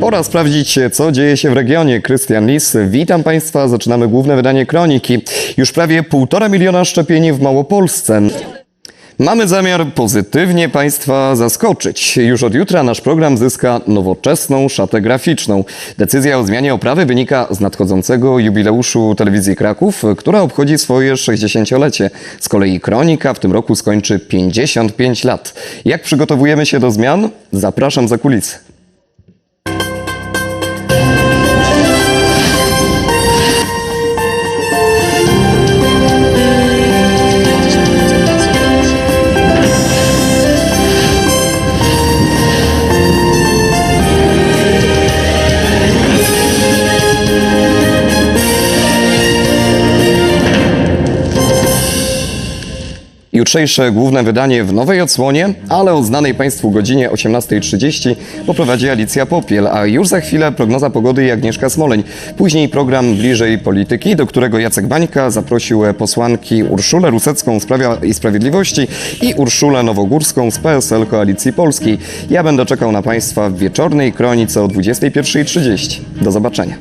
Pora sprawdzić, co dzieje się w regionie. Krystian Lis, witam Państwa. Zaczynamy główne wydanie Kroniki. Już prawie półtora miliona szczepień w Małopolsce. Mamy zamiar pozytywnie Państwa zaskoczyć. Już od jutra nasz program zyska nowoczesną szatę graficzną. Decyzja o zmianie oprawy wynika z nadchodzącego jubileuszu telewizji Kraków, która obchodzi swoje 60-lecie. Z kolei Kronika w tym roku skończy 55 lat. Jak przygotowujemy się do zmian? Zapraszam za kulisy. Jutrzejsze główne wydanie w nowej odsłonie, ale o znanej Państwu godzinie 18.30 poprowadzi Alicja Popiel, a już za chwilę prognoza pogody i Agnieszka Smoleń. Później program Bliżej Polityki, do którego Jacek Bańka zaprosił posłanki Urszulę Rusecką z Prawa i Sprawiedliwości i Urszulę Nowogórską z PSL Koalicji Polskiej. Ja będę czekał na Państwa w wieczornej kronice o 21.30. Do zobaczenia.